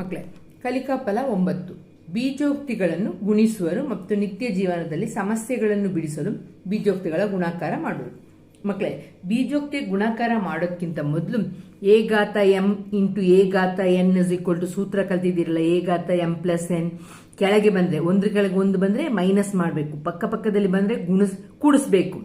ಮಕ್ಕಳೇ ಕಲಿಕಾ ಫಲ ಒಂಬತ್ತು. ಬೀಜೋಕ್ತಿಗಳನ್ನು ಗುಣಿಸುವರು ಮತ್ತು ನಿತ್ಯ ಜೀವನದಲ್ಲಿ ಸಮಸ್ಯೆಗಳನ್ನು ಬಿಡಿಸಲು ಬೀಜೋಕ್ತಿಗಳ ಗುಣಾಕಾರ ಮಾಡುವರು. ಮಕ್ಕಳೇ ಬೀಜೋಕ್ತಿ ಗುಣಾಕಾರ ಮಾಡೋಕ್ಕಿಂತ ಮೊದಲು ಎ ಗಾತ ಎಂ ಇಂಟು ಎ ಗಾತ ಎನ್ ಇಸ್ ಈಕ್ವಲ್ ಟು ಸೂತ್ರ ಕಲ್ತಿದ್ದೀರಲ್ಲ ಎ ಗಾತ ಎಂ ಪ್ಲಸ್ ಎನ್. ಕೆಳಗೆ ಬಂದರೆ ಒಂದ್ರ ಕೆಳಗೆ ಒಂದು ಬಂದರೆ ಮೈನಸ್ ಮಾಡಬೇಕು. ಪಕ್ಕ ಪಕ್ಕದಲ್ಲಿ ಬಂದರೆ ಗುಣಿಸ್, ಕೂಡಿಸ್ಬೇಕು.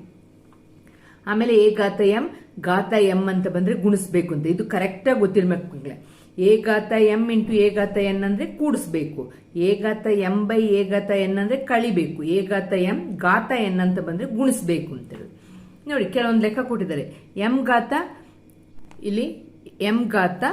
ಆಮೇಲೆ ಎ ಗಾತ ಎಂ ಗಾತ ಎಂ ಅಂತ ಬಂದರೆ ಗುಣಿಸ್ಬೇಕು ಅಂತ. ಇದು ಕರೆಕ್ಟಾಗಿ ಗೊತ್ತಿರಬೇಕು ಮಕ್ಕಳೇ ಎ ಗಾತ ಎಂ ಇಂಟು ಗಾತ ಎನ್ ಅಂದ್ರೆ ಕೂಡಿಸ್ಬೇಕು. ಎ ಗಾತ ಎಂ ಬೈ ಎ ಗಾತ ಎನ್ ಅಂದ್ರೆ ಕಳಿಬೇಕು. ಗಾತ ಎಂ ಗಾತ ಎನ್ ಅಂತ ಬಂದ್ರೆ ಗುಣಿಸ್ಬೇಕು ಅಂತ ಹೇಳಿ ನೋಡಿ, ಕೆಲವೊಂದು ಲೆಕ್ಕ ಕೊಟ್ಟಿದ್ದಾರೆ. ಎಂ ಗಾತ ಇಲ್ಲಿ ಎಂ ಗಾತ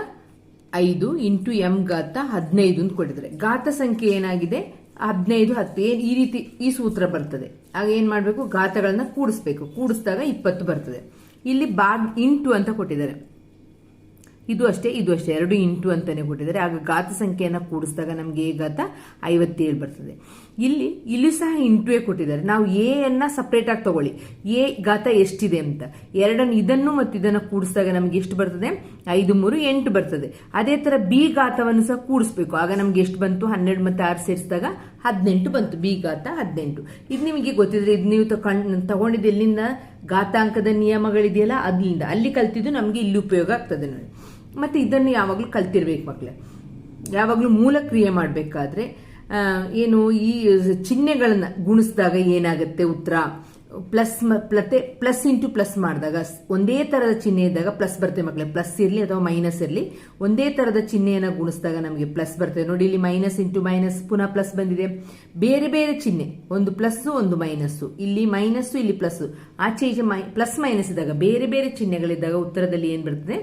ಐದು ಇಂಟು ಎಂ ಗಾತ ಹದಿನೈದು ಅಂತ ಕೊಟ್ಟಿದ್ದಾರೆ. ಗಾತ ಸಂಖ್ಯೆ ಏನಾಗಿದೆ? ಹದಿನೈದು, ಹತ್ತು. ಈ ರೀತಿ ಈ ಸೂತ್ರ ಬರ್ತದೆ. ಆಗ ಏನ್ ಮಾಡಬೇಕು? ಗಾತಗಳನ್ನ ಕೂಡಿಸ್ಬೇಕು. ಕೂಡಿಸಿದಾಗ ಇಪ್ಪತ್ತು ಬರ್ತದೆ. ಇಲ್ಲಿ ಬಾಗ್ ಇಂಟು ಅಂತ ಕೊಟ್ಟಿದ್ದಾರೆ. ಇದು ಅಷ್ಟೇ ಇದು ಅಷ್ಟೇ. ಎರಡು ಇಂಟು ಅಂತಾನೆ ಕೊಟ್ಟಿದ್ದಾರೆ. ಆಗ ಗಾತ ಸಂಖ್ಯೆಯನ್ನು ಕೂಡಿಸಿದಾಗ ನಮಗೆ ಎ ಗಾತ ಐವತ್ತೇಳು ಬರ್ತದೆ. ಇಲ್ಲಿ ಇಲ್ಲಿ ಸಹ ಇಂಟುವೇ ಕೊಟ್ಟಿದ್ದಾರೆ. ನಾವು ಎ ಅನ್ನ ಸಪ್ರೇಟ್ ಆಗಿ ತಗೊಳ್ಳಿ. ಎ ಗಾತ ಎಷ್ಟಿದೆ ಅಂತ. ಎರಡನ್ನು, ಇದನ್ನು ಮತ್ತು ಇದನ್ನು ಕೂಡಿಸಿದಾಗ ನಮಗೆ ಎಷ್ಟು ಬರ್ತದೆ? ಐದು, ಮೂರು, ಎಂಟು ಬರ್ತದೆ. ಅದೇ ತರ ಬಿ ಗಾತವನ್ನು ಸಹ ಕೂಡಿಸ್ಬೇಕು. ಆಗ ನಮ್ಗೆ ಎಷ್ಟು ಬಂತು? ಹನ್ನೆರಡು ಮತ್ತೆ ಆರು ಸೇರಿಸಿದಾಗ ಹದಿನೆಂಟು ಬಂತು. ಬಿ ಗಾತ ಹದಿನೆಂಟು. ಇದು ನಿಮಗೆ ಗೊತ್ತಿದ್ರೆ ಇದು ನೀವು ತಗೊಂಡಿದ್ದ ತಗೊಂಡಿದ್ದು ಎಲ್ಲಿಂದ? ಗಾತಾಂಕದ ನಿಯಮಗಳಿದೆಯಲ್ಲ ಅದರಿಂದ ಅಲ್ಲಿ ಕಲ್ತಿದ್ದು ನಮಗೆ ಇಲ್ಲಿ ಉಪಯೋಗ ಆಗ್ತದೆ ನೋಡಿ. ಮತ್ತೆ ಇದನ್ನು ಯಾವಾಗಲೂ ಕಲ್ತಿರ್ಬೇಕು ಮಕ್ಕಳೇ ಯಾವಾಗಲೂ ಮೂಲ ಕ್ರಿಯೆ ಮಾಡಬೇಕಾದ್ರೆ ಏನು ಈ ಚಿಹ್ನೆಗಳನ್ನು ಗುಣಿಸಿದಾಗ ಏನಾಗುತ್ತೆ ಉತ್ತರ? ಪ್ಲಸ್ ಪ್ಲತೆ, ಪ್ಲಸ್ ಇಂಟು ಪ್ಲಸ್ ಮಾಡಿದಾಗ ಒಂದೇ ತರದ ಚಿಹ್ನೆ ಇದ್ದಾಗ ಪ್ಲಸ್ ಬರ್ತೇವೆ ಮಕ್ಕಳೇ ಪ್ಲಸ್ ಇರಲಿ ಅಥವಾ ಮೈನಸ್ ಇರಲಿ, ಒಂದೇ ತರದ ಚಿಹ್ನೆಯನ್ನು ಗುಣಿಸಿದಾಗ ನಮಗೆ ಪ್ಲಸ್ ಬರ್ತದೆ ನೋಡಿ, ಇಲ್ಲಿ ಮೈನಸ್ ಇಂಟು ಮೈನಸ್ ಪುನಃ ಪ್ಲಸ್ ಬಂದಿದೆ. ಬೇರೆ ಬೇರೆ ಚಿಹ್ನೆ, ಒಂದು ಪ್ಲಸ್ ಒಂದು ಮೈನಸ್ ಇಲ್ಲಿ ಮೈನಸ್ ಇಲ್ಲಿ ಪ್ಲಸ್ ಆಚೆ ಈಚೆ ಪ್ಲಸ್ ಮೈನಸ್ ಇದ್ದಾಗ ಬೇರೆ ಬೇರೆ ಚಿಹ್ನೆಗಳಿದ್ದಾಗ ಉತ್ತರದಲ್ಲಿ ಏನು ಬರ್ತದೆ?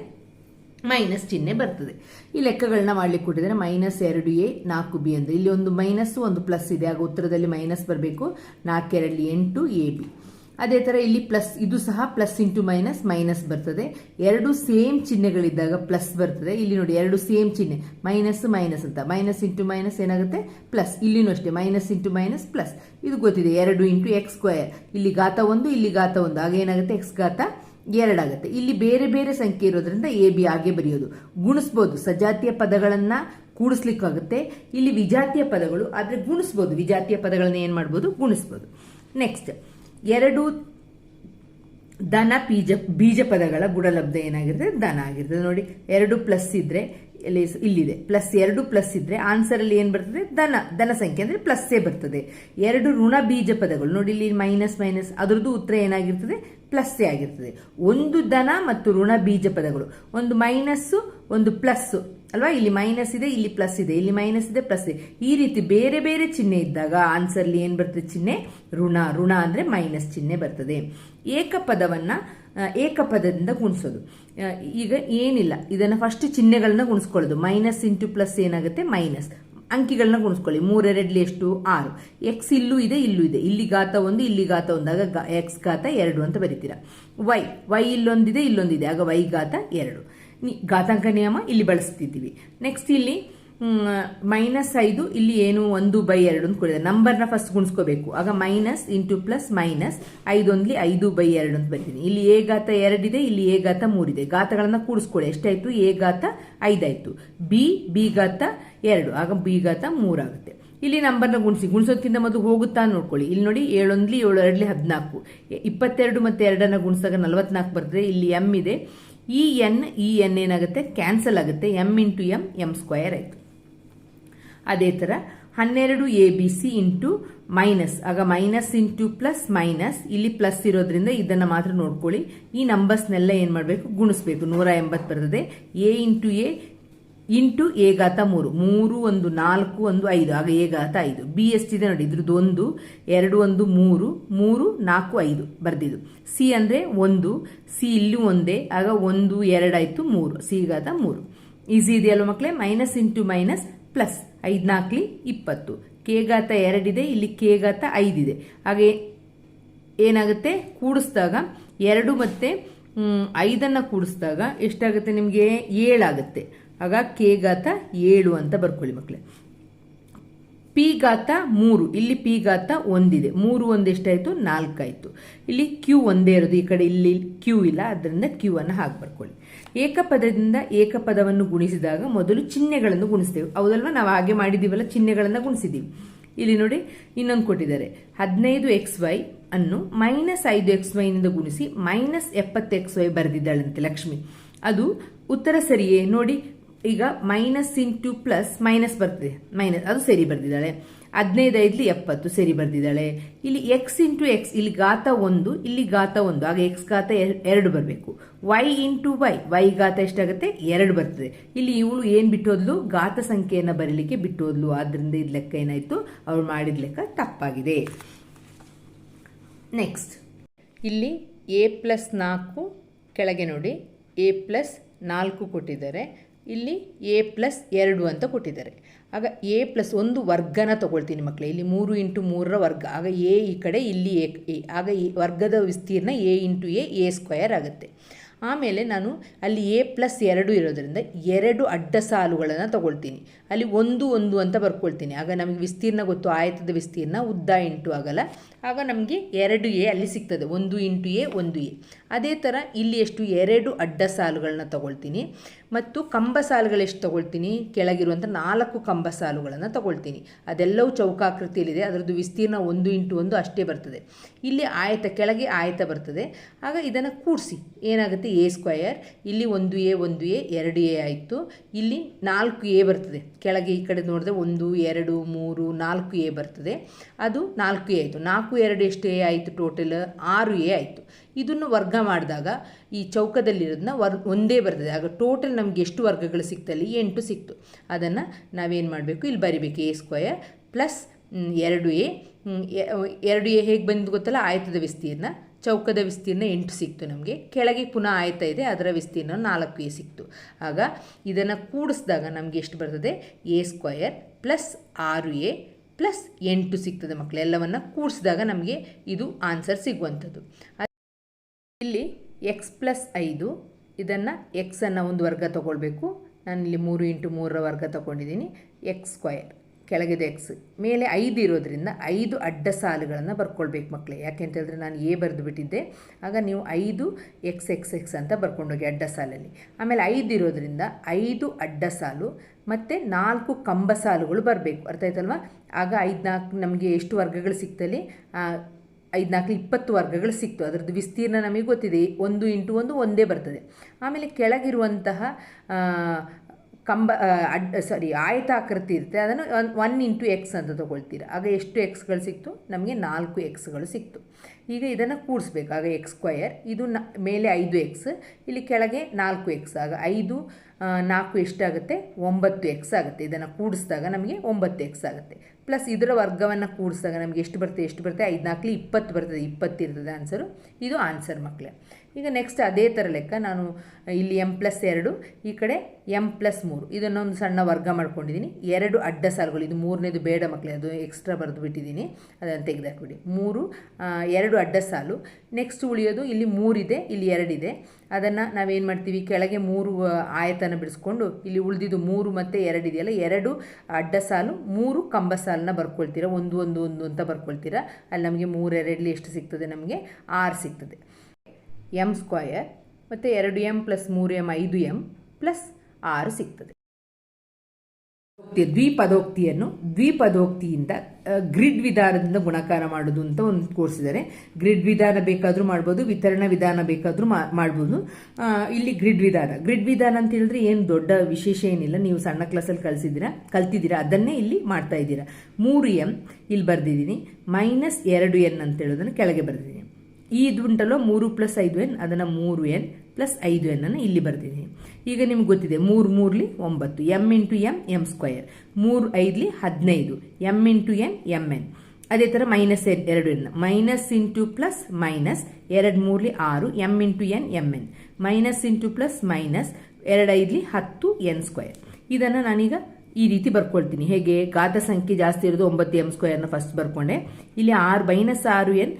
ಮೈನಸ್ ಚಿಹ್ನೆ ಬರ್ತದೆ. ಈ ಲೆಕ್ಕಗಳನ್ನ ಮಾಡ್ಲಿಕ್ಕೆ ಕೊಟ್ಟಿದ್ದಾರೆ. ಮೈನಸ್ ಎರಡು ಎ, ನಾಲ್ಕು ಬಿ ಅಂದ್ರೆ ಇಲ್ಲಿ ಒಂದು ಮೈನಸ್, ಒಂದು ಪ್ಲಸ್ ಇದೆ. ಆಗ ಉತ್ತರದಲ್ಲಿ ಮೈನಸ್ ಬರಬೇಕು. ನಾಲ್ಕೆರಡಲ್ಲಿ ಎಂಟು, ಎ, ಬಿ. ಅದೇ ತರ ಇಲ್ಲಿ ಪ್ಲಸ್, ಇದು ಸಹ ಪ್ಲಸ್ ಇಂಟು ಮೈನಸ್ ಮೈನಸ್ ಬರ್ತದೆ. ಎರಡು ಸೇಮ್ ಚಿಹ್ನೆಗಳಿದ್ದಾಗ ಪ್ಲಸ್ ಬರ್ತದೆ. ಇಲ್ಲಿ ನೋಡಿ, ಎರಡು ಸೇಮ್ ಚಿಹ್ನೆ. ಮೈನಸ್ ಮೈನಸ್ ಅಂತ. ಮೈನಸ್ ಇಂಟು ಮೈನಸ್ ಏನಾಗುತ್ತೆ? ಪ್ಲಸ್. ಇಲ್ಲಿನೂ ಅಷ್ಟೇ. Minus into minus plus. ಇದು ಗೊತ್ತಿದೆ. ಎರಡು ಇಂಟು ಎಕ್ಸ್ ಸ್ಕ್ವಯರ್ ಇಲ್ಲಿ ಘಾತ ಒಂದು, ಇಲ್ಲಿ ಘಾತ ಒಂದು. ಆಗ ಏನಾಗುತ್ತೆ? ಎಕ್ಸ್ ಗಾತ ಎರಡಾಗುತ್ತೆ. ಇಲ್ಲಿ ಬೇರೆ ಬೇರೆ ಸಂಖ್ಯೆ ಇರೋದ್ರಿಂದ ಎ, ಬಿ ಹಾಗೆ ಬರೆಯೋದು. ಗುಣಿಸ್ಬೋದು. ಸಜಾತಿಯ ಪದಗಳನ್ನ ಕೂಡಿಸ್ಲಿಕ್ಕಾಗುತ್ತೆ. ಇಲ್ಲಿ ವಿಜಾತಿಯ ಪದಗಳು, ಆದ್ರೆ ಗುಣಿಸ್ಬೋದು. ವಿಜಾತಿಯ ಪದಗಳನ್ನ ಏನ್ ಮಾಡ್ಬೋದು? ಗುಣಿಸ್ಬೋದು. ನೆಕ್ಸ್ಟ್ ಎರಡು ದನ ಬೀಜ ಬೀಜ ಪದಗಳ ಗುಣಲಬ್ಧ ಏನಾಗಿರ್ತದೆ? ದನ ಆಗಿರ್ತದೆ. ನೋಡಿ, ಎರಡು ಪ್ಲಸ್ ಇದ್ರೆ, ಇಲ್ಲಿ ಇಲ್ಲಿದೆ. ಪ್ಲಸ್ ಎರಡು ಪ್ಲಸ್ ಇದ್ರೆ ಆನ್ಸರ್ ಅಲ್ಲಿ ಏನ್ ಬರ್ತದೆ? ದನ ದನ ಸಂಖ್ಯೆ ಅಂದ್ರೆ ಪ್ಲಸ್ಸೇ ಬರ್ತದೆ. ಎರಡು ಋಣ ಬೀಜ ಪದಗಳು. ನೋಡಿ, ಇಲ್ಲಿ ಮೈನಸ್ ಮೈನಸ್ ಅದರದ್ದು ಉತ್ತರ ಏನಾಗಿರ್ತದೆ? ಪ್ಲಸ್ಸೇ ಆಗಿರ್ತದೆ. ಒಂದು ದನ ಮತ್ತು ಋಣ ಬೀಜ ಪದಗಳು. ಒಂದು ಮೈನಸ್ ಒಂದು ಪ್ಲಸ್ ಅಲ್ವಾ? ಇಲ್ಲಿ ಮೈನಸ್ ಇದೆ, ಇಲ್ಲಿ ಪ್ಲಸ್ ಇದೆ. ಇಲ್ಲಿ ಮೈನಸ್ ಇದೆ, ಪ್ಲಸ್ ಇದೆ. ಈ ರೀತಿ ಬೇರೆ ಬೇರೆ ಚಿಹ್ನೆ ಇದ್ದಾಗ ಆನ್ಸರ್ ಏನು ಬರ್ತದೆ ಚಿಹ್ನೆ? ಋಣ. ಋಣ ಅಂದ್ರೆ ಮೈನಸ್ ಚಿಹ್ನೆ ಬರ್ತದೆ. ಏಕಪದವನ್ನ ಏಕಪದದಿಂದ ಗುಣಿಸೋದು. ಈಗ ಏನಿಲ್ಲ. ಇದನ್ನ ಫಸ್ಟ್ ಚಿಹ್ನೆಗಳನ್ನ ಗುಣಿಸ್ಕೊಳ್ಳೋದು. ಮೈನಸ್ ಇಂಟು ಪ್ಲಸ್ ಏನಾಗುತ್ತೆ? ಮೈನಸ್. ಅಂಕಿಗಳನ್ನ ಗುಣಿಸ್ಕೊಳ್ಳಿ. ಮೂರೆರಡ್ಲಿ ಎಷ್ಟು? ಆರು. ಎಕ್ಸ್ ಇಲ್ಲೂ ಇದೆ ಇಲ್ಲೂ ಇದೆ. ಇಲ್ಲಿ ಗಾತ ಒಂದು, ಇಲ್ಲಿ ಗಾತ ಒಂದಾಗ ಎಕ್ಸ್ ಗಾತ ಎರಡು ಅಂತ ಬರೀತೀರಾ? Y Y ಇಲ್ಲೊಂದಿದೆ ಇಲ್ಲೊಂದಿದೆ. ಆಗ ವೈ ಗಾತ ಎರಡು. ಘಾತಾಂಕ ನಿಯಮ ಇಲ್ಲಿ ಬಳಸ್ತಿದ್ದೀವಿ. ನೆಕ್ಸ್ಟ್ ಇಲ್ಲಿ ಮೈನಸ್ ಐದು, ಇಲ್ಲಿ ಏನು? ಒಂದು ಬೈ ಎರಡು ಅಂತ ಕೊಡಿದೆ ನಂಬರ್ನ ಫಸ್ಟ್ ಗುಣಿಸ್ಕೋಬೇಕು. ಆಗ ಮೈನಸ್ ಇಂಟು ಪ್ಲಸ್ ಮೈನಸ್ ಐದೊಂದ್ಲಿ ಐದು ಬೈ ಎರಡು ಅಂತ ಬರ್ತೀನಿ. ಇಲ್ಲಿ ಎ ಗಾತ ಎರಡಿದೆ ಇಲ್ಲಿ ಎ ಗಾತ ಮೂರಿದೆ ಗಾತಗಳನ್ನ ಕೂಡಿಸ್ಕೊಳ್ಳಿ. ಎಷ್ಟಾಯ್ತು? ಎ ಗಾತ ಐದಾಯ್ತು. ಬಿ ಬಿ ಗಾತ ಎರಡು. ಆಗ ಬಿ ಘಾತ ಮೂರಾಗುತ್ತೆ ಇಲ್ಲಿ ನಂಬರ್ನ ಗುಣಿಸಿ. ಗುಣಿಸೋದ್ಕಿಂತ ಮೊದಲು ಹೋಗುತ್ತಾ ನೋಡ್ಕೊಳ್ಳಿ. ಇಲ್ಲಿ ನೋಡಿ ಏಳೊಂದ್ಲಿ ಏಳು, ಎರಡ್ಲಿ ಹದಿನಾಲ್ಕು. ಇಪ್ಪತ್ತೆರಡು ಮತ್ತೆ ಎರಡನ್ನ ಗುಣಿಸಿದಾಗ ನಲವತ್ನಾಲ್ಕು ಬರ್ತದೆ. ಇಲ್ಲಿ ಎಂ ಇದೆ. ಇ ಎನ್ ಇ ಎನ್ ಏನಾಗುತ್ತೆ? ಕ್ಯಾನ್ಸಲ್ ಆಗುತ್ತೆ. M into M M square ಆಯ್ತು. ಅದೇ ತರ ಹನ್ನೆರಡು A B C into minus ಆಗ ಮೈನಸ್ ಇಂಟು ಪ್ಲಸ್ ಮೈನಸ್ ಇಲ್ಲಿ ಪ್ಲಸ್ ಇರೋದ್ರಿಂದ ಇದನ್ನ ಮಾತ್ರ ನೋಡ್ಕೊಳ್ಳಿ. ಈ ನಂಬರ್ಸ್ನೆಲ್ಲ ಏನು ಮಾಡಬೇಕು? ಗುಣಿಸ್ಬೇಕು. ನೂರ ಎಂಬತ್ತು ಬರ್ತದೆ. ಎ ಇಂಟು ಎ ಇಂಟು ಘಾತ ಮೂರು. ಮೂರು ಒಂದು ನಾಲ್ಕು ಒಂದು ಐದು. ಆಗ ಘಾತ ಐದು. ಬಿ ಎಷ್ಟಿದೆ ನೋಡಿ, ಇದ್ರದ್ದು ಒಂದು, ಎರಡು ಒಂದು ಮೂರು ಮೂರು ನಾಲ್ಕು ಐದು ಬರೆದಿದ್ದು. ಸಿ ಅಂದ್ರೆ ಒಂದು, ಸಿ ಇಲ್ಲೂ ಒಂದೇ, ಆಗ ಒಂದು ಎರಡಾಯಿತು ಮೂರು. ಸಿ ಘಾತ ಮೂರು. ಈಸಿ ಇದೆಯಲ್ಲ ಮಕ್ಕಳೇ ಮೈನಸ್ ಇಂಟು ಮೈನಸ್ ಪ್ಲಸ್ ಐದ್ನಾಲ್ಕಲಿ ಇಪ್ಪತ್ತು. ಕೆ ಘಾತ ಎರಡಿದೆ, ಇಲ್ಲಿ ಕೆ ಘಾತ ಐದಿದೆ. ಹಾಗೆ ಏನಾಗುತ್ತೆ? ಕೂಡಿಸಿದಾಗ ಎರಡು ಮತ್ತೆ ಐದನ್ನು ಕೂಡಿಸಿದಾಗ ಎಷ್ಟಾಗುತ್ತೆ ನಿಮಗೆ? ಏಳಾಗುತ್ತೆ. ಆಗ ಕೆ ಗಾತ ಏಳು ಅಂತ ಬರ್ಕೊಳ್ಳಿ ಮಕ್ಕಳೇ ಪಿ ಗಾತ ಮೂರು, ಇಲ್ಲಿ ಪಿ ಗಾತ ಒಂದಿದೆ. ಮೂರು ಒಂದೆಷ್ಟಾಯಿತು? ನಾಲ್ಕಾಯ್ತು. ಇಲ್ಲಿ ಕ್ಯೂ ಒಂದೇ ಇರೋದು. ಈ ಕಡೆ ಇಲ್ಲಿ ಕ್ಯೂ ಇಲ್ಲ ಅದರಿಂದ ಕ್ಯೂ ಅನ್ನು ಹಾಕಿ ಬರ್ಕೊಳ್ಳಿ. ಏಕಪದದಿಂದ ಏಕಪದವನ್ನು ಗುಣಿಸಿದಾಗ ಮೊದಲು ಚಿಹ್ನೆಗಳನ್ನು ಗುಣಿಸ್ತೇವೆ. ಹೌದಲ್ವಾ? ನಾವು ಹಾಗೆ ಮಾಡಿದ್ದೀವಲ್ಲ, ಚಿಹ್ನೆಗಳನ್ನು ಗುಣಿಸಿದ್ದೀವಿ. ಇಲ್ಲಿ ನೋಡಿ, ಇನ್ನೊಂದು ಕೊಟ್ಟಿದ್ದಾರೆ. ಹದಿನೈದು ಎಕ್ಸ್ ವೈ ಅನ್ನು ಮೈನಸ್ ಐದು ಎಕ್ಸ್ ವೈನಿಂದ ಗುಣಿಸಿ ಮೈನಸ್ ಎಪ್ಪತ್ತು ಎಕ್ಸ್ ವೈ ಬರೆದಿದ್ದಾಳಂತೆ ಲಕ್ಷ್ಮಿ. ಅದು ಉತ್ತರ ಸರಿಯೇ? ನೋಡಿ ಈಗ ಮೈನಸ್ ಇಂಟು ಪ್ಲಸ್ ಮೈನಸ್ ಬರ್ತದೆ. ಮೈನಸ್ ಅದು ಸರಿ ಬರ್ದಿದ್ದಾಳೆ ಹದಿನೈದೈದ್ಲಿ ಎಪ್ಪತ್ತು ಸರಿ ಬರ್ದಿದ್ದಾಳೆ ಇಲ್ಲಿ ಎಕ್ಸ್ ಇಂಟು ಎಕ್ಸ್ ಇಲ್ಲಿ ಗಾತ ಒಂದು, ಇಲ್ಲಿ ಗಾತ ಒಂದು. ಆಗ ಎಕ್ಸ್ ಎರ್- ಎರಡು ಬರಬೇಕು. ವೈ ಇಂಟು ವೈ ವೈ ಗಾತ ಎಷ್ಟಾಗುತ್ತೆ? ಎರಡು ಬರ್ತದೆ. ಇಲ್ಲಿ ಇವಳು ಏನು ಬಿಟ್ಟೋದ್ಲು? ಗಾತ ಸಂಖ್ಯೆಯನ್ನು ಬರೀಲಿಕ್ಕೆ ಬಿಟ್ಟೋದ್ಲು. ಆದ್ರಿಂದ ಇದು ಲೆಕ್ಕ ಏನಾಯ್ತು? ಅವಳು ಮಾಡಿದ ಲೆಕ್ಕ ತಪ್ಪಾಗಿದೆ. ನೆಕ್ಸ್ಟ್ ಇಲ್ಲಿ ಎ ಪ್ಲಸ್ ನಾಲ್ಕು ಕೆಳಗೆ ನೋಡಿ. ಎ ಪ್ಲಸ್ ನಾಲ್ಕು ಕೊಟ್ಟಿದ್ದಾರೆ. ಇಲ್ಲಿ ಎ ಪ್ಲಸ್ ಎರಡು ಅಂತ ಕೊಟ್ಟಿದ್ದಾರೆ. ಆಗ ಎ ಪ್ಲಸ್ ಒಂದು ವರ್ಗನ ತಗೊಳ್ತೀನಿ ಮಕ್ಕಳೇ ಇಲ್ಲಿ ಮೂರು ಇಂಟು ಮೂರರ ವರ್ಗ. ಆಗ ಎ ಈ ಕಡೆ, ಇಲ್ಲಿ ಎ. ಆಗ ಈ ವರ್ಗದ ವಿಸ್ತೀರ್ಣ A into A A square ಆಗುತ್ತೆ. ಆಮೇಲೆ ನಾನು ಅಲ್ಲಿ ಎ ಪ್ಲಸ್ ಎರಡು ಇರೋದರಿಂದ ಎರಡು ಅಡ್ಡ ಸಾಲುಗಳನ್ನು ತಗೊಳ್ತೀನಿ. ಅಲ್ಲಿ ಒಂದು ಒಂದು ಅಂತ ಬರ್ಕೊಳ್ತೀನಿ. ಆಗ ನಮಗೆ ವಿಸ್ತೀರ್ಣ ಗೊತ್ತು. ಆಯತದ ವಿಸ್ತೀರ್ಣ ಉದ್ದ ಇಂಟು ಆಗಲ್ಲ ಆಗ ನಮಗೆ ಎರಡು ಎ ಅಲ್ಲಿ ಸಿಗ್ತದೆ. ಒಂದು ಇಂಟು ಎ, ಒಂದು ಎ. ಅದೇ ಥರ ಇಲ್ಲಿ ಎಷ್ಟು ಎರಡು ಅಡ್ಡ ಸಾಲುಗಳನ್ನ ತಗೊಳ್ತೀನಿ ಮತ್ತು ಕಂಬ ಸಾಲುಗಳು ಎಷ್ಟು ತಗೊಳ್ತೀನಿ? ಕೆಳಗಿರುವಂಥ ನಾಲ್ಕು ಕಂಬ ಸಾಲುಗಳನ್ನು ತಗೊಳ್ತೀನಿ. ಅದೆಲ್ಲವೂ ಚೌಕಾಕೃತಿಯಲ್ಲಿದೆ. ಅದರದ್ದು ವಿಸ್ತೀರ್ಣ ಒಂದು ಇಂಟು ಒಂದು ಅಷ್ಟೇ ಬರ್ತದೆ. ಇಲ್ಲಿ ಆಯತ, ಕೆಳಗೆ ಆಯತ ಬರ್ತದೆ. ಆಗ ಇದನ್ನು ಕೂಡಿಸಿ. ಏನಾಗುತ್ತೆ? ಎ ಸ್ಕ್ವಯರ್ ಇಲ್ಲಿ ಒಂದು ಎ ಒಂದು ಎ, ಎರಡು ಎ ಆಯಿತು. ಇಲ್ಲಿ ನಾಲ್ಕು ಎ ಬರ್ತದೆ. ಕೆಳಗೆ ಈ ಕಡೆ ನೋಡಿದ್ರೆ ಒಂದು, ಎರಡು, ಮೂರು, ನಾಲ್ಕು ಎ ಬರ್ತದೆ. ಅದು ನಾಲ್ಕು ಎ ಆಯಿತು. ನಾಲ್ಕು ಎರಡು ಎಷ್ಟು ಎ ಆಯಿತು ಟೋಟಲ್ ಆರು ಎ ಆಯಿತು. ಇದನ್ನು ವರ್ಗ ಮಾಡಿದಾಗ ಈ ಚೌಕದಲ್ಲಿರೋದನ್ನ ವರ್, ಒಂದೇ ಬರ್ತದೆ. ಆಗ ಟೋಟಲ್ ನಮಗೆ ಎಷ್ಟು ವರ್ಗಗಳು ಸಿಕ್ತಲ್ಲಿ ಎಂಟು ಸಿಕ್ತು. ಅದನ್ನು ನಾವೇನು ಮಾಡಬೇಕು? ಇಲ್ಲಿ ಬರಿಬೇಕು ಎ ಸ್ಕ್ವಯರ್ ಪ್ಲಸ್ ಎರಡು ಎ ಎರಡು ಎ ಹೇಗೆ ಬಂದು ಗೊತ್ತಲ್ಲ? ಆಯತದ ವಿಸ್ತೀರ್ಣ. ಚೌಕದ ವಿಸ್ತೀರ್ಣ ಎಂಟು ಸಿಕ್ತು ನಮಗೆ. ಕೆಳಗೆ ಪುನಃ ಆಯತ ಇದೆ, ಅದರ ವಿಸ್ತೀರ್ಣ ನಾಲ್ಕು ಎ ಸಿಕ್ತು. ಆಗ ಇದನ್ನು ಕೂಡಿಸಿದಾಗ ನಮಗೆ ಎಷ್ಟು ಬರ್ತದೆ? ಎ ಸ್ಕ್ವಯರ್ ಪ್ಲಸ್ ಆರು ಎ ಪ್ಲಸ್ ಎಂಟು ಸಿಗ್ತದೆ ಮಕ್ಕಳು ಎಲ್ಲವನ್ನು ಕೂಡಿಸಿದಾಗ ನಮಗೆ ಇದು ಆನ್ಸರ್ ಸಿಗುವಂಥದ್ದು. ಇಲ್ಲಿ ಎಕ್ಸ್ ಪ್ಲಸ್ ಐದು, ಇದನ್ನು ಎಕ್ಸನ್ನು ಒಂದು ವರ್ಗ ತಗೊಳ್ಬೇಕು. ಇಲ್ಲಿ ಮೂರು ಇಂಟು ಮೂರರ ವರ್ಗ ತಗೊಂಡಿದ್ದೀನಿ ಎಕ್ಸ್ ಸ್ಕ್ವಯರ್ ಕೆಳಗಿದೆ ಎಕ್ಸ್ ಮೇಲೆ ಐದು ಇರೋದ್ರಿಂದ ಐದು ಅಡ್ಡ ಸಾಲುಗಳನ್ನು ಬರ್ಕೊಳ್ಬೇಕು ಮಕ್ಕಳೇ ಯಾಕೆ ಅಂತ ಹೇಳಿದ್ರೆ ನಾನು ಎ ಬರೆದು ಬಿಟ್ಟಿದ್ದೆ. ಆಗ ನೀವು ಐದು ಎಕ್ಸ್ ಎಕ್ಸ್ ಎಕ್ಸ್ ಅಂತ ಬರ್ಕೊಂಡೋಗಿ ಅಡ್ಡ ಸಾಲಲ್ಲಿ. ಆಮೇಲೆ ಐದು ಇರೋದ್ರಿಂದ ಐದು ಅಡ್ಡ ಸಾಲು ಮತ್ತು ನಾಲ್ಕು ಕಂಬ ಸಾಲುಗಳು ಬರಬೇಕು. ಅರ್ಥ ಆಯ್ತಲ್ವಾ? ಆಗ ಐದು ನಾಲ್ಕು ನಮಗೆ ಎಷ್ಟು ವರ್ಗಗಳು ಸಿಕ್ತಲ್ಲಿ? ಐದ್ನಾಲ್ಕು, ಇಪ್ಪತ್ತು ವರ್ಗಗಳು ಸಿಕ್ತು. ಅದರದ್ದು ವಿಸ್ತೀರ್ಣ ನಮಗೆ ಗೊತ್ತಿದೆ. ಒಂದು ಇಂಟು ಒಂದು ಒಂದೇ ಬರ್ತದೆ. ಆಮೇಲೆ ಕೆಳಗಿರುವಂತಹ ಕಂಬ ಅಡ್, ಸಾರಿ, ಆಯತಾಕೃತಿ ಇರುತ್ತೆ. ಅದನ್ನು ಒನ್ ಒನ್ ಇಂಟು ಎಕ್ಸ್ ಅಂತ ತಗೊಳ್ತೀರ. ಆಗ ಎಷ್ಟು ಎಕ್ಸ್ಗಳು ಸಿಕ್ತು? ನಮಗೆ ನಾಲ್ಕು ಎಕ್ಸ್ಗಳು ಸಿಕ್ತು. ಈಗ ಇದನ್ನು ಕೂಡಿಸ್ಬೇಕು ಆಗ ಎಕ್ಸ್ ಸ್ಕ್ವಯರ್ ಇದು ನ, ಮೇಲೆ ಐದು ಎಕ್ಸ್ ಇಲ್ಲಿ ಕೆಳಗೆ ನಾಲ್ಕು ಎಕ್ಸ್ ಆಗ ಐದು ನಾಲ್ಕು ಎಷ್ಟಾಗುತ್ತೆ ಒಂಬತ್ತು ಎಕ್ಸ್ ಆಗುತ್ತೆ. ಇದನ್ನು ಕೂಡಿಸಿದಾಗ ನಮಗೆ ಒಂಬತ್ತು ಎಕ್ಸ್ ಆಗುತ್ತೆ. ಪ್ಲಸ್ ಇದರ ವರ್ಗವನ್ನು ಕೂಡಿಸಿದಾಗ ನಮಗೆ ಎಷ್ಟು ಬರ್ತದೆ ಎಷ್ಟು ಬರ್ತದೆ ಐದು ನಾಲ್ಕಲಿ ಇಪ್ಪತ್ತು ಬರ್ತದೆ ಇಪ್ಪತ್ತಿರ್ತದೆ ಆನ್ಸರು ಇದು ಆನ್ಸರ್ ಮಕ್ಕಳೇ ಈಗ ನೆಕ್ಸ್ಟ್ ಅದೇ ಥರ ಲೆಕ್ಕ ನಾನು, ಇಲ್ಲಿ ಎಂ ಪ್ಲಸ್ ಎರಡು, ಈ ಕಡೆ ಎಂ ಪ್ಲಸ್ ಮೂರು. ಇದನ್ನೊಂದು ಸಣ್ಣ ವರ್ಗ ಮಾಡ್ಕೊಂಡಿದ್ದೀನಿ. ಎರಡು ಅಡ್ಡ ಸಾಲುಗಳು, ಇದು ಮೂರನೇದು ಬೇಡ ಮಕ್ಕಳೇ ಅದು ಎಕ್ಸ್ಟ್ರಾ ಬರೆದು ಬಿಟ್ಟಿದ್ದೀನಿ. ಅದನ್ನು ತೆಗೆದಾಕ್ಬಿಡಿ. ಮೂರು ಎರಡು ಅಡ್ಡ ಸಾಲು. ನೆಕ್ಸ್ಟ್ ಉಳಿಯೋದು, ಇಲ್ಲಿ ಮೂರಿದೆ, ಇಲ್ಲಿ ಎರಡಿದೆ. ಅದನ್ನು ನಾವೇನು ಮಾಡ್ತೀವಿ? ಕೆಳಗೆ ಮೂರು ಆಯತನ ಬಿಡಿಸ್ಕೊಂಡು, ಇಲ್ಲಿ ಉಳಿದಿದ್ದು ಮೂರು ಮತ್ತು ಎರಡಿದೆಯಲ್ಲ, ಎರಡು ಅಡ್ಡ ಸಾಲು, ಮೂರು ಕಂಬ ಸಾಲನ್ನ ಬರ್ಕೊಳ್ತೀರಾ? ಒಂದು ಒಂದು ಒಂದು ಅಂತ ಬರ್ಕೊಳ್ತೀರಾ? ಅಲ್ಲಿ ನಮಗೆ ಮೂರು ಎರಡಲಿ ಎಷ್ಟು ಸಿಗ್ತದೆ ನಮಗೆ? ಆರು ಸಿಗ್ತದೆ. ಎಂ ಸ್ಕ್ವಯರ್ ಮತ್ತು ಎರಡು ಎಂ ಪ್ಲಸ್ ಮೂರು ಎಂ ಐದು ಎಂ ಪ್ಲಸ್ ಆರು ಸಿಗ್ತದೆ. ದ್ವಿಪದೋಕ್ತಿಯನ್ನು, ದ್ವಿಪದೋಕ್ತಿಯಿಂದ ಗ್ರಿಡ್ ವಿಧಾನದಿಂದ ಗುಣಕಾರ ಮಾಡೋದು ಅಂತ ಒಂದು ಕೋರ್ಸಿದ್ದಾರೆ ಗ್ರಿಡ್ ವಿಧಾನ ಬೇಕಾದರೂ ಮಾಡ್ಬೋದು, ವಿತರಣಾ ವಿಧಾನ ಬೇಕಾದರೂ ಮಾಡ್ಬೋದು. ಇಲ್ಲಿ ಗ್ರಿಡ್ ವಿಧಾನ. ಗ್ರಿಡ್ ವಿಧಾನ ಅಂತ ಹೇಳಿದ್ರೆ ಏನು ದೊಡ್ಡ ವಿಶೇಷ ಏನಿಲ್ಲ. ನೀವು ಸಣ್ಣ ಕ್ಲಾಸಲ್ಲಿ ಕಲಿಸಿದ್ದೀರಾ, ಕಲ್ತಿದ್ದೀರಾ, ಅದನ್ನೇ ಇಲ್ಲಿ ಮಾಡ್ತಾ ಇದ್ದೀರಾ. ಮೂರು ಎಂ ಇಲ್ಲಿ ಬರೆದಿದ್ದೀನಿ. ಮೈನಸ್ ಎರಡು ಎನ್ ಅಂತ ಹೇಳೋದನ್ನು ಕೆಳಗೆ ಬರೆದಿದ್ದೀನಿ. ಇದು ಉಂಟಲ್ವ ಮೂರು ಪ್ಲಸ್ ಐದು ಎನ್, ಅದನ್ನು ಮೂರು ಎನ್ ಪ್ಲಸ್ ಐದು ಎನ್ ಅನ್ನು ಇಲ್ಲಿ ಬರ್ತಿದ್ದೀನಿ ಈಗ ನಿಮ್ಗೆ ಗೊತ್ತಿದೆ, ಮೂರು ಮೂರ್ಲಿ ಒಂಬತ್ತು, M into M M square ಮೂರು ಐದ್ಲಿ ಹದಿನೈದು, M into N, M N. ಅದೇ ಥರ ಮೈನಸ್ ಎನ್, ಎರಡು N. Minus into plus minus ಎರಡು ಮೂರ್ಲಿ ಆರು, M into N, M N. Minus into plus minus ಎರಡು ಐದ್ಲಿ ಹತ್ತು ಎನ್ ಸ್ಕ್ವಯರ್ ಇದನ್ನು ನಾನೀಗ ಈ ರೀತಿ ಬರ್ಕೊಳ್ತೀನಿ. ಹೇಗೆ? ಗಾತ ಸಂಖ್ಯೆ ಜಾಸ್ತಿ ಇರೋದು ಒಂಬತ್ತು ಎಂ ಸ್ಕ್ವಯರ್ನ ಫಸ್ಟ್ ಬರ್ಕೊಂಡೆ. ಇಲ್ಲಿ ಆರು ಮೈನಸ್ ಆರು ಎನ್,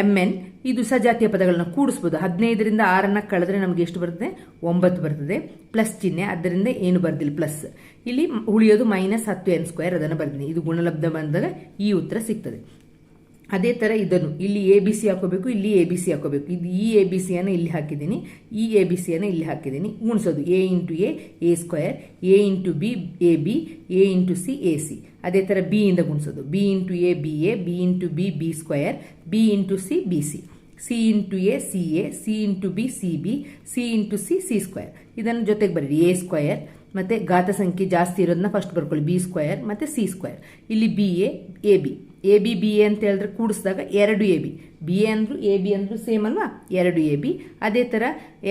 ಎಂ ಎನ್. ಇದು ಸಜಾತಿಯ ಪದಗಳನ್ನ ಕೂಡಿಸ್ಬೋದು. ಹದಿನೈದರಿಂದ ಆರನ್ನ ಕಳೆದ್ರೆ ನಮಗೆ ಎಷ್ಟು ಬರ್ತದೆ? ಒಂಬತ್ತು ಬರ್ತದೆ. ಪ್ಲಸ್ ಚಿಹ್ನೆ ಅದರಿಂದ ಏನು ಬರ್ದಿಲ್ಲ? ಪ್ಲಸ್ ಇಲ್ಲಿ ಉಳಿಯೋದು ಮೈನಸ್ ಹತ್ತು ಎನ್ ಸ್ಕ್ವೇರ್ ಅದನ್ನು ಬರ್ದಿದೆ ಇದು ಗುಣಲಬ್ಧ ಬಂದಾಗ ಈ ಉತ್ತರ ಸಿಗ್ತದೆ. ಅದೇ ಥರ ಇದನ್ನು. ಇಲ್ಲಿ ಎ ಬಿ ಸಿ ಹಾಕೋಬೇಕು, ಇಲ್ಲಿ ಎ ಬಿ ಸಿ ಹಾಕೋಬೇಕು. ಇದು ಈ ಎ ಬಿ ಸಿಯನ್ನು ಇಲ್ಲಿ ಹಾಕಿದ್ದೀನಿ. ಈ ಎ ಬಿ ಸಿಯನ್ನು ಇಲ್ಲಿ ಹಾಕಿದ್ದೀನಿ. ಗುಣಿಸೋದು A into A A square A into B A B A into C A C ಅದೇ ಥರ ಬಿ ಇಂದ ಗುಣಿಸೋದು. B into A B A B into B B square B into C B C C into A C A C into B C B C into C C square ಇದನ್ನು ಜೊತೆಗೆ ಬರೀರಿ. A square ಮತ್ತು ಘಾತ ಸಂಖ್ಯೆ ಜಾಸ್ತಿ ಇರೋದನ್ನ first ಬರ್ಕೊಳ್ಳಿ. B square ಮತ್ತು ಸಿ ಸ್ಕ್ವಯರ್ ಇಲ್ಲಿ B A A B A B B A ಅಂತ ಹೇಳಿದ್ರೆ ಕೂಡಿಸಿದಾಗ ಎರಡು ಎ ಬಿ ಬಿ ಎ ಅಂದ್ರು ಎ ಬಿ ಅಂದ್ರು ಸೇಮ್ ಅಲ್ವಾ? ಎರಡು ಎ ಬಿ ಅದೇ ಥರ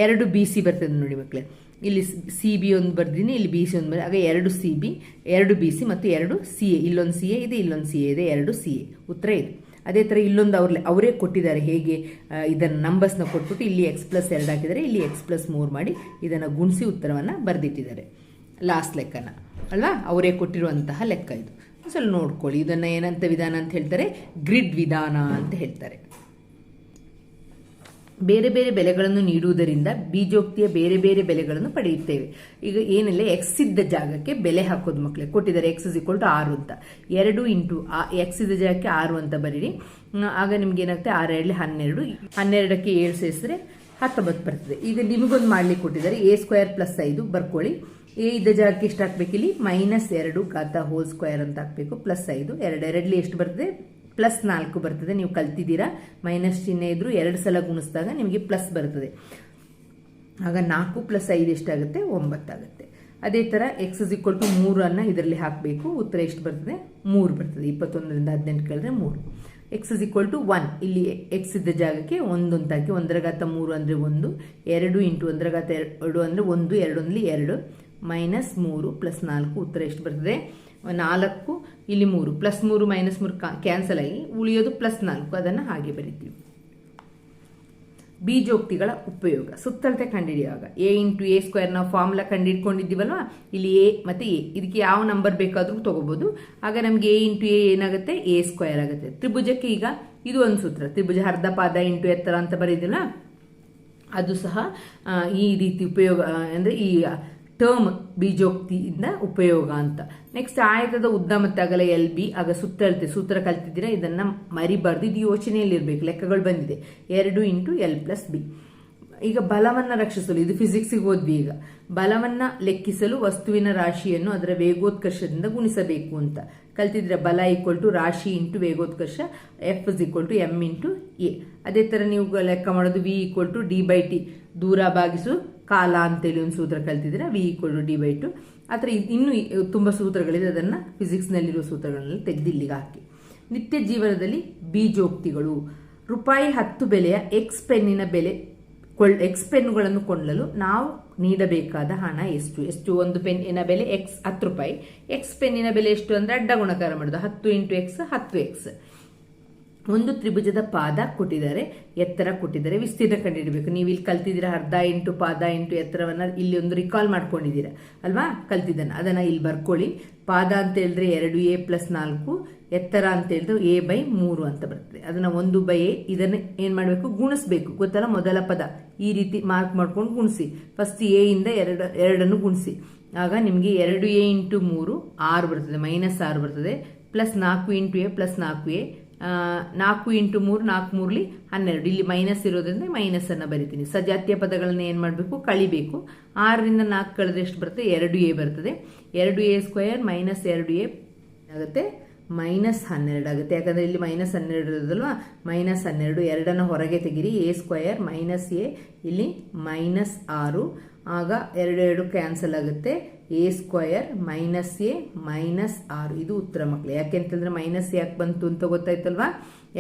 ಎರಡು ಬಿ ಸಿ ಬರ್ತದೆ ನೋಡಿ ಮಕ್ಕಳೇ. ಇಲ್ಲಿ ಸಿ ಬಿ ಒಂದು ಬರ್ದಿನಿ ಇಲ್ಲಿ ಬಿ ಸಿ ಒಂದು ಬರ್ದು ಆಗ ಎರಡು ಸಿ ಬಿ ಎರಡು ಬಿ ಸಿ ಮತ್ತು ಎರಡು ಸಿ ಎ ಇಲ್ಲೊಂದು ಸಿ ಎ ಇದೆ, ಇಲ್ಲೊಂದು ಸಿ ಎ ಇದೆ, ಎರಡು ಸಿ ಎ ಉತ್ತರ ಇದೆ. ಅದೇ ಥರ ಇಲ್ಲೊಂದು ಅವ್ರ ಅವರೇ ಕೊಟ್ಟಿದ್ದಾರೆ ಹೇಗೆ ಇದನ್ನು ನಂಬರ್ಸ್ನ ಕೊಟ್ಬಿಟ್ಟು ಇಲ್ಲಿ ಎಕ್ಸ್ ಪ್ಲಸ್ ಎರಡು ಹಾಕಿದರೆ ಇಲ್ಲಿ ಎಕ್ಸ್ ಪ್ಲಸ್ ಮೂರು ಮಾಡಿ ಇದನ್ನು ಗುಣಿಸಿ ಉತ್ತರವನ್ನು ಬರೆದಿಟ್ಟಿದ್ದಾರೆ. ಲಾಸ್ಟ್ ಲೆಕ್ಕನ, ಅಲ್ವಾ? ಅವರೇ ಕೊಟ್ಟಿರುವಂತಹ ಲೆಕ್ಕ ಇದು. ಸ್ವಲ್ಪ ನೋಡ್ಕೊಳ್ಳಿ, ಇದನ್ನು ಏನಂತ ವಿಧಾನ ಅಂತ ಹೇಳ್ತಾರೆ? ಗ್ರಿಡ್ ವಿಧಾನ ಅಂತ ಹೇಳ್ತಾರೆ. ಬೇರೆ ಬೇರೆ ಬೆಲೆಗಳನ್ನು ನೀಡುವುದರಿಂದ ಬೀಜೋಕ್ತಿಯ ಬೇರೆ ಬೇರೆ ಬೆಲೆಗಳನ್ನು ಪಡೆಯುತ್ತೇವೆ. ಈಗ ಏನಿಲ್ಲ ಎಕ್ಸ್ ಇದ್ದ ಜಾಗಕ್ಕೆ ಬೆಲೆ ಹಾಕೋದು ಮಕ್ಕಳೇ ಕೊಟ್ಟಿದ್ದಾರೆ ಎಕ್ಸ್ ಇಸ್ ಈಕ್ವಲ್ ಟು ಆರು ಅಂತ. ಎರಡು ಇಂಟು ಎಕ್ಸ್ ಇದ್ದ ಜಾಗಕ್ಕೆ ಆರು ಅಂತ ಬರೀರಿ. ಆಗ ನಿಮ್ಗೆ ಏನಾಗುತ್ತೆ ಆರು ಎರಡು ಹನ್ನೆರಡು, ಹನ್ನೆರಡಕ್ಕೆ ಏಳು ಸೇರಿಸಿದ್ರೆ ಹತ್ತೊಂಬತ್ತು ಬರ್ತದೆ. ಈಗ ನಿಮಗೊಂದು ಮಾಡ್ಲಿಕ್ಕೆ ಕೊಟ್ಟಿದ್ದಾರೆ ಎ ಸ್ಕ್ವೇರ್ ಪ್ಲಸ್ ಐದು, ಬರ್ಕೊಳ್ಳಿ. ಎ ಇದ್ದ ಜಾಗಕ್ಕೆ ಎಷ್ಟು ಹಾಕ್ಬೇಕು ಇಲ್ಲಿ ಮೈನಸ್ ಎರಡು ಘಾತ ಹೋಲ್ ಸ್ಕ್ವೇರ್ ಅಂತ ಹಾಕಬೇಕು ಪ್ಲಸ್ ಐದು. ಎರಡು, ಎರಡಲಿ ಎಷ್ಟು ಬರ್ತದೆ? ಪ್ಲಸ್ ನಾಲ್ಕು ಬರ್ತದೆ, ನೀವು ಕಲ್ತಿದ್ದೀರಾ? ಮೈನಸ್ ಚಿಹ್ನೆ ಇದ್ರು ಎರಡು ಸಲ ಗುಣಿಸಿದಾಗ ನಿಮಗೆ ಪ್ಲಸ್ ಬರ್ತದೆ. ಆಗ ನಾಲ್ಕು ಪ್ಲಸ್ ಐದು ಎಷ್ಟಾಗುತ್ತೆ? ಒಂಬತ್ತಾಗುತ್ತೆ ಅದೇ ಥರ ಎಕ್ಸ್ ಇಸ್ ಈಕ್ವಲ್ ಟು ಮೂರನ್ನು ಇದರಲ್ಲಿ ಹಾಕಬೇಕು. ಉತ್ತರ ಎಷ್ಟು ಬರ್ತದೆ? ಮೂರು ಬರ್ತದೆ. ಇಪ್ಪತ್ತೊಂದರಿಂದ ಹದಿನೆಂಟು ಕೇಳಿದ್ರೆ ಮೂರು. X is equal to one ಇಲ್ಲಿ ಎಕ್ಸ್ ಇದ್ದ ಜಾಗಕ್ಕೆ ಒಂದು ಅಂತ ಹಾಕಿ ಒಂದರ ಗಾತ ಮೂರು ಅಂದರೆ ಒಂದು, ಎರಡು ಇಂಟು ಒಂದರ ಗಾತ ಎರಡು ಅಂದರೆ ಒಂದು ಎರಡು ಒಂದಲಿ ಎರಡು, ಮೈನಸ್ ಮೂರು ಪ್ಲಸ್ ನಾಲ್ಕು, ಉತ್ತರ ಎಷ್ಟು ಬರ್ತದೆ? ನಾಲ್ಕು, ಇಲ್ಲಿ ಮೂರು ಪ್ಲಸ್ ಮೂರು ಮೈನಸ್ ಮೂರು ಕ್ಯಾನ್ಸಲ್ ಆಗಿ ಉಳಿಯೋದು ಪ್ಲಸ್ ನಾಲ್ಕು, ಅದನ್ನು ಹಾಗೆ ಬರಿತೀವಿ. ಬೀಜೋಕ್ತಿಗಳ ಉಪಯೋಗ, ಸುತ್ತಳತೆ ಕಂಡುಹಿಡಿಯುವಾಗ. ಎ ಇಂಟು ಎ ಸ್ಕ್ವೇರ್ ನಾವು ಫಾರ್ಮುಲಾ ಕಂಡುಹಿಡ್ಕೊಂಡಿದ್ದೀವಲ್ವ? ಇಲ್ಲಿ ಎ ಮತ್ತು ಎ ಇದಕ್ಕೆ ಯಾವ ನಂಬರ್ ಬೇಕಾದರೂ ತಗೋಬಹುದು ಆಗ ನಮಗೆ ಎ ಇಂಟು ಎ ಏನಾಗುತ್ತೆ? ಎ ಸ್ಕ್ವೇರ್ ಆಗುತ್ತೆ. ತ್ರಿಭುಜಕ್ಕೆ ಈಗ ಇದು ಒಂದು ಸೂತ್ರ, ತ್ರಿಭುಜ ಅರ್ಧ ಪಾದ ಇಂಟು ಎತ್ತರ ಅಂತ ಬರೀದಿಲ್ಲ ಅದು ಸಹ ಈ ರೀತಿ ಉಪಯೋಗ ಅಂದರೆ ಈ ಟರ್ಮ್ ಬೀಜೋಕ್ತಿಯಿಂದ ಉಪಯೋಗ ಅಂತ. ನೆಕ್ಸ್ಟ್ ಆಯತದ ಉದ್ದ ಮತ್ತು ಅಗಲ ಎಲ್ ಬಿ ಆಗ ಸುತ್ತಳತೆ ಸೂತ್ರ ಕಲ್ತಿದ್ದೀರಾ? ಇದನ್ನ ಮರಿಬಾರ್ದು. ಇದು ಯೋಚನೆಯಲ್ಲಿರಬೇಕು ಲೆಕ್ಕಗಳು ಬಂದಿದೆ. ಎರಡು ಇಂಟು ಎಲ್ ಪ್ಲಸ್ ಬಿ ಈಗ ಬಲವನ್ನ ರಕ್ಷಿಸಲು, ಇದು ಫಿಸಿಕ್ಸಿಗೆ ಓದ್ವಿ ಈಗ. ಬಲವನ್ನ ಲೆಕ್ಕಿಸಲು ವಸ್ತುವಿನ ರಾಶಿಯನ್ನು ಅದರ ವೇಗೋತ್ಕರ್ಷದಿಂದ ಗುಣಿಸಬೇಕು ಅಂತ. ಕಲ್ತಿದ್ರೆ ಬಲ ಈಕ್ವಲ್ ಟು ರಾಶಿ into ವೇಗೋತ್ಕರ್ಷ f is equal to m into a ಅದೇ ಥರ ನೀವು ಲೆಕ್ಕ ಮಾಡೋದು v equal to d by t ದೂರ ಭಾಗಿಸು ಕಾಲ ಅಂತೇಳಿ ಒಂದು ಸೂತ್ರ ಕಲ್ತಿದ್ರೆ v equal to d by two ಆ ಥರ ಇನ್ನೂ ತುಂಬ ಸೂತ್ರಗಳಿದೆ, ಅದನ್ನು ಫಿಸಿಕ್ಸ್ನಲ್ಲಿರುವ ಸೂತ್ರಗಳಲ್ಲಿ ತೆಗೆದು ಇಲ್ಲಿಗೆ ಹಾಕಿ. ನಿತ್ಯ ಜೀವನದಲ್ಲಿ ಬೀಜೋಕ್ತಿಗಳು. ರೂಪಾಯಿ ಹತ್ತು ಬೆಲೆಯ ಎಕ್ಸ್ ಪೆನ್ನಿನ ಬೆಲೆ ಕೊಳ್ಳ ಎಕ್ಸ್ ಪೆನ್ನುಗಳನ್ನು ಕೊಳ್ಳಲು ನಾವು ನೀಡಬೇಕಾದ ಹಣ ಎಷ್ಟು? ಎಷ್ಟು ಒಂದು ಪೆನ್ನಿನ ಬೆಲೆ ಎಕ್ಸ್ ಹತ್ತು ರೂಪಾಯಿ. ಎಕ್ಸ್ ಪೆನ್ನಿನ ಬೆಲೆ ಎಷ್ಟು ಅಂದರೆ ಅಡ್ಡ ಗುಣಕಾರ ಮಾಡೋದು. ಹತ್ತು ಇಂಟು ಎಕ್ಸ್ ಹತ್ತು ಎಕ್ಸ್ ಒಂದು ತ್ರಿಭುಜದ ಪಾದ ಕೊಟ್ಟಿದ್ದಾರೆ, ಎತ್ತರ ಕೊಟ್ಟಿದ್ದಾರೆ, ವಿಸ್ತೀರ್ಣ ಕಂಡುಹಿಡಬೇಕು. ನೀವು ಇಲ್ಲಿ ಕಲ್ತಿದ್ದೀರಾ ಅರ್ಧ ಇಂಟು ಪಾದ ಇಂಟು ಎತ್ತರವನ್ನ ಇಲ್ಲಿ ಒಂದು ರಿಕಾಲ್ ಮಾಡ್ಕೊಂಡಿದ್ದೀರಾ, ಅಲ್ವಾ? ಕಲ್ತಿದ್ದಾನೆ ಅದನ್ನ ಇಲ್ಲಿ ಬರ್ಕೊಳ್ಳಿ. ಪಾದ ಅಂತ ಹೇಳಿದ್ರೆ ಎರಡು, ಎ ಪ್ಲಸ್ ನಾಲ್ಕು, ಎತ್ತರ ಅಂತ ಹೇಳಿದ್ರೆ ಎ ಬೈ ಮೂರು ಅಂತ ಬರ್ತದೆ. ಅದನ್ನ ಒಂದು ಬೈ ಎ, ಇದನ್ನ ಏನು ಮಾಡಬೇಕು? ಗುಣಿಸ್ಬೇಕು. ಗೊತ್ತಲ್ಲ? ಮೊದಲ ಪದ. ಈ ರೀತಿ ಮಾರ್ಕ್ ಮಾಡ್ಕೊಂಡು ಗುಣಿಸಿ. ಫಸ್ಟ್ ಎ ಇಂದ ಎರಡು, ಎರಡನ್ನು ಗುಣಿಸಿ. ಆಗ ನಿಮಗೆ ಎರಡು ಎ ಇಂಟು ಮೂರು, ಆರು ಬರ್ತದೆ. ಮೈನಸ್ ಆರು ಬರ್ತದೆ. ಪ್ಲಸ್ ನಾಲ್ಕು ಇಂಟು ಎ ಪ್ಲಸ್ ನಾಲ್ಕು ಎ. ನಾಲ್ಕು ಇಂಟು ಮೂರು, ನಾಲ್ಕು ಮೂರಲಿ ಹನ್ನೆರಡು. ಇಲ್ಲಿ ಮೈನಸ್ ಇರೋದ್ರಿಂದ ಮೈನಸ್ ಅನ್ನ ಬರಿತೀನಿ. ಸಜಾತಿಯ ಪದಗಳನ್ನ ಏನು ಮಾಡಬೇಕು? ಕಳಿಬೇಕು. ಆರರಿಂದ ನಾಲ್ಕು ಕಳೆದ್ರೆ ಎಷ್ಟು ಬರುತ್ತೆ? ಎರಡು ಎ ಬರ್ತದೆ. ಎರಡು ಎ ಸ್ಕ್ವಯರ್ ಮೈನಸ್ ಎರಡು ಎ ಆಗುತ್ತೆ. ಮೈನಸ್ ಹನ್ನೆರಡು ಆಗುತ್ತೆ. ಯಾಕಂದ್ರೆ ಇಲ್ಲಿ ಮೈನಸ್ ಹನ್ನೆರಡು ಇರೋದಲ್ವಾ? ಮೈನಸ್ ಹನ್ನೆರಡು. ಎರಡನ್ನು ಹೊರಗೆ ತೆಗಿರಿ. A square minus a. ಇಲ್ಲಿ ಮೈನಸ್ ಆರು. ಆಗ ಎರಡು ಎರಡು ಕ್ಯಾನ್ಸಲ್ ಆಗುತ್ತೆ. A square minus a minus ಆರು ಇದು ಉತ್ತರ ಮಕ್ಕಳು. ಯಾಕೆ ಅಂತಂದ್ರೆ ಮೈನಸ್ ಯಾಕೆ ಬಂತು ಅಂತ ಗೊತ್ತಾಯ್ತಲ್ವಾ?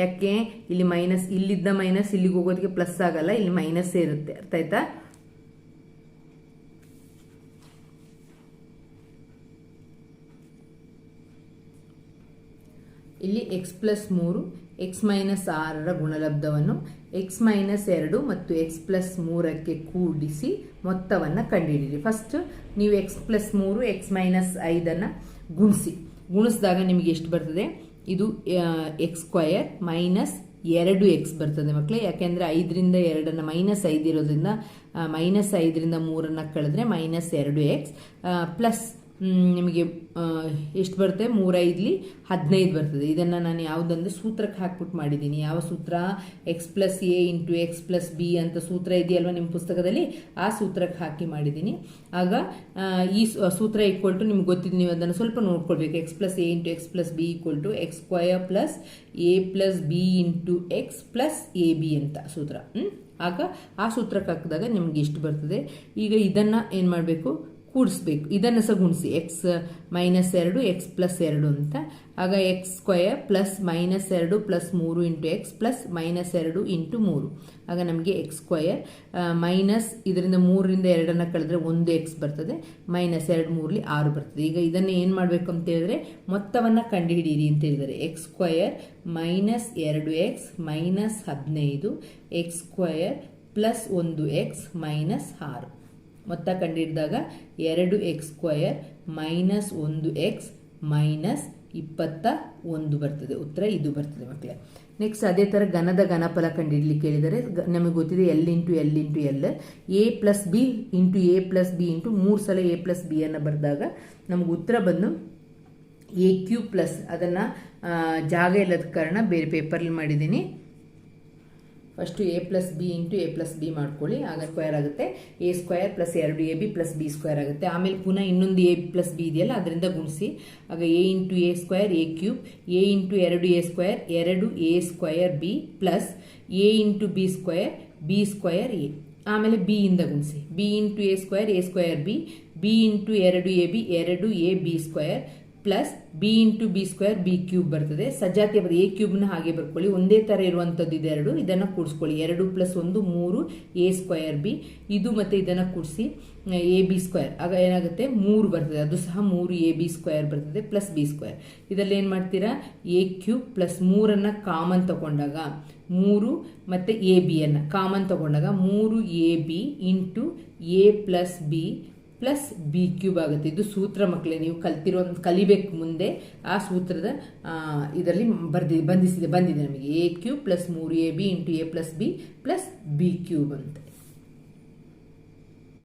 ಯಾಕೆ? ಇಲ್ಲಿ ಮೈನಸ್ ಇಲ್ಲಿದ್ದ ಮೈನಸ್ ಇಲ್ಲಿಗೆ ಹೋಗೋದಕ್ಕೆ ಪ್ಲಸ್ ಆಗಲ್ಲ, ಇಲ್ಲಿ ಮೈನಸ್ ಇರುತ್ತೆ. ಅರ್ಥ ಆಯ್ತಾ? ಇಲ್ಲಿ ಎಕ್ಸ್ ಪ್ಲಸ್ ಮೂರು ಎಕ್ಸ್ ಮೈನಸ್ ಆರರ ಗುಣಲಬ್ಧವನ್ನು ಎಕ್ಸ್ ಮೈನಸ್ ಎರಡು ಮತ್ತು ಎಕ್ಸ್ ಪ್ಲಸ್ ಮೂರಕ್ಕೆ ಕೂಡಿಸಿ ಮೊತ್ತವನ್ನು ಕಂಡುಹಿಡಿಯಿರಿ. ಫಸ್ಟ್ ನೀವು ಎಕ್ಸ್ ಪ್ಲಸ್ ಮೂರು ಎಕ್ಸ್ ಮೈನಸ್ ಐದನ್ನು ಗುಣಿಸಿ. ಗುಣಿಸಿದಾಗ ನಿಮಗೆ ಎಷ್ಟು ಬರ್ತದೆ? ಇದು ಎಕ್ಸ್ ಸ್ಕ್ವಯರ್ ಮೈನಸ್ ಎರಡು ಎಕ್ಸ್ ಬರ್ತದೆ ಮಕ್ಕಳೇ ಯಾಕೆಂದರೆ ಐದರಿಂದ ಎರಡನ್ನು ಮೈನಸ್ ಐದಿರೋದ್ರಿಂದ ಮೈನಸ್ ಐದರಿಂದ ಮೂರನ್ನು ಕಳೆದ್ರೆ ಮೈನಸ್ ಎರಡು ಎಕ್ಸ್ ಪ್ಲಸ್ ನಿಮಗೆ ಎಷ್ಟು ಬರುತ್ತೆ? ಮೂರೈದ್ಲಿ ಹದಿನೈದು ಬರ್ತದೆ. ಇದನ್ನು ನಾನು ಯಾವುದಂದ್ರೆ ಸೂತ್ರಕ್ಕೆ ಹಾಕ್ಬಿಟ್ಟು ಮಾಡಿದ್ದೀನಿ ಯಾವ ಸೂತ್ರ? X plus a into x plus b ಅಂತ ಸೂತ್ರ ಇದೆಯಲ್ವ ನಿಮ್ಮ ಪುಸ್ತಕದಲ್ಲಿ? ಆ ಸೂತ್ರಕ್ಕೆ ಹಾಕಿ ಮಾಡಿದ್ದೀನಿ ಆಗ ಈ ಸೂತ್ರ ಈಕ್ವಲ್ ಟು ನಿಮ್ಗೆ ಗೊತ್ತಿದೆ. ನೀವು ಅದನ್ನು ಸ್ವಲ್ಪ ನೋಡ್ಕೊಳ್ಬೇಕು. X plus a into x plus b equal to x square plus a plus b into x plus a b ಅಂತ ಸೂತ್ರ? ಆಗ, ಆ ಸೂತ್ರಕ್ಕೆ ಹಾಕಿದಾಗ ನಿಮ್ಗೆ ಇಷ್ಟು ಬರ್ತದೆ. ಈಗ ಇದನ್ನು ಏನು ಮಾಡಬೇಕು? ಕೂಡಿಸ್ಬೇಕು. ಇದನ್ನು ಸಹ ಗುಣಿಸಿ. ಎಕ್ಸ್ ಮೈನಸ್ ಎರಡು ಎಕ್ಸ್ ಪ್ಲಸ್ ಎರಡು ಅಂತ. ಆಗ ಎಕ್ಸ್ ಸ್ಕ್ವಯರ್ ಪ್ಲಸ್ ಮೈನಸ್ ಎರಡು ಪ್ಲಸ್ ಮೂರು ಇಂಟು ಎಕ್ಸ್ ಪ್ಲಸ್ ಮೈನಸ್ ಎರಡು ಇಂಟು ಮೂರು. ಆಗ ನಮಗೆ ಎಕ್ಸ್ ಸ್ಕ್ವಯರ್ ಮೈನಸ್ ಇದರಿಂದ ಮೂರರಿಂದ ಎರಡನ್ನು ಕಳೆದ್ರೆ ಒಂದು ಎಕ್ಸ್ ಬರ್ತದೆ. ಮೈನಸ್ ಎರಡು ಮೂರಲ್ಲಿ ಆರು ಬರ್ತದೆ. ಈಗ ಇದನ್ನು ಏನು ಮಾಡಬೇಕು ಅಂತ ಹೇಳಿದ್ರೆ ಮೊತ್ತವನ್ನು ಕಂಡುಹಿಡಿಯಿರಿ ಅಂತ ಹೇಳಿದರೆ ಎಕ್ಸ್ ಸ್ಕ್ವಯರ್ ಮೈನಸ್ ಎರಡು ಎಕ್ಸ್ ಮೈನಸ್ ಹದಿನೈದು ಎಕ್ಸ್ ಸ್ಕ್ವಯರ್ ಪ್ಲಸ್ ಒಂದು ಎಕ್ಸ್ ಮೈನಸ್ ಆರು. ಮೊತ್ತ ಕಂಡಿಡಿದಾಗ ಎರಡು ಎಕ್ಸ್ ಸ್ಕ್ವಯರ್ ಮೈನಸ್ ಒಂದು ಎಕ್ಸ್ ಮೈನಸ್ ಇಪ್ಪತ್ತ ಒಂದು ಬರ್ತದೆ. ಉತ್ತರ ಇದು ಬರ್ತದೆ ಮಕ್ಕಳೇ. ನೆಕ್ಸ್ಟ್ ಅದೇ ಥರ ಘನದ ಘನಫಲ ಕಂಡಿಡಲಿಕ್ಕೆ ಹೇಳಿದರೆ ನಮಗೆ ಗೊತ್ತಿದೆ l into l into l a plus b into a plus b into ಮೂರು ಸಲ ಎ ಪ್ಲಸ್ ಬಿ ಅನ್ನು ಬರೆದಾಗ ನಮಗೆ ಉತ್ತರ ಬಂದು ಎ ಕ್ಯೂ ಪ್ಲಸ್ ಅದನ್ನು ಜಾಗ ಇಲ್ಲದ ಕಾರಣ ಬೇರೆ ಪೇಪರಲ್ಲಿ ಮಾಡಿದ್ದೀನಿ. First a plus b into a plus b ಮಾಡ್ಕೊಳ್ಳಿ, ಆಗ ಸ್ಕ್ವೇರ್ ಆಗುತ್ತೆ. ಎ ಸ್ಕ್ವೇರ್ ಪ್ಲಸ್ ಎರಡು a b plus b square ಆಗುತ್ತೆ. ಆಮೇಲೆ ಪುನಃ ಇನ್ನೊಂದು ಎ ಪ್ಲಸ್ ಬಿ ಇದೆಯಲ್ಲ, ಅದರಿಂದ ಗುಣಿಸಿ. ಆಗ a into a square a cube a into ಎರಡು ಎ ಸ್ಕ್ವೇರ್ ಎರಡು a square b plus a into b square b square a ಆಮೇಲೆ ಬಿ ಇಂದ ಗುಣಿಸಿ. B into a square a square b b into ಎರಡು A b ಎರಡು a b square plus b into b square b cube ಬರ್ತದೆ. ಸಜಾತಿಯ ಬರ್ತದೆ A ಕ್ಯೂಬ್ನ ಹಾಗೆ ಬರ್ಕೊಳ್ಳಿ. ಒಂದೇ ಥರ ಇರುವಂಥದ್ದು ಇದೆರಡು. ಇದನ್ನು ಕೂಡಿಸ್ಕೊಳ್ಳಿ. ಎರಡು ಪ್ಲಸ್ ಒಂದು ಮೂರು ಎ ಸ್ಕ್ವಯರ್ ಬಿ ಇದು ಮತ್ತು ಇದನ್ನು ಕೂಡಿಸಿ ಎ ಬಿ ಸ್ಕ್ವೇರ್ ಆಗ ಏನಾಗುತ್ತೆ? ಮೂರು ಬರ್ತದೆ. ಅದು ಸಹ ಮೂರು ಎ ಬಿ ಸ್ಕ್ವೇರ್ ಬರ್ತದೆ ಪ್ಲಸ್ ಬಿ ಸ್ಕ್ವೇರ್ ಇದರಲ್ಲಿ ಏನು ಮಾಡ್ತೀರಾ? ಎ ಕ್ಯೂಬ್ ಪ್ಲಸ್ ಮೂರನ್ನು ಕಾಮನ್ ತಗೊಂಡಾಗ ಮೂರು ಮತ್ತು ಎ ಬಿಯನ್ನು ಕಾಮನ್ ತಗೊಂಡಾಗ ಮೂರು a b into a plus b plus b cube ಆಗುತ್ತೆ. ಇದು ಸೂತ್ರ ಮಕ್ಕಳೇ ನೀವು ಕಲ್ತಿರೋ ಕಲಿಬೇಕು ಮುಂದೆ ಆ ಸೂತ್ರದ ಇದರಲ್ಲಿ ಬರ್ದಿ ಬಂಧಿಸಿದೆ ಬಂದಿದೆ ನಮಗೆ. ಎ ಕ್ಯೂಬ್ ಪ್ಲಸ್ ಮೂರು a b into a plus b plus b cube ಅಂತ.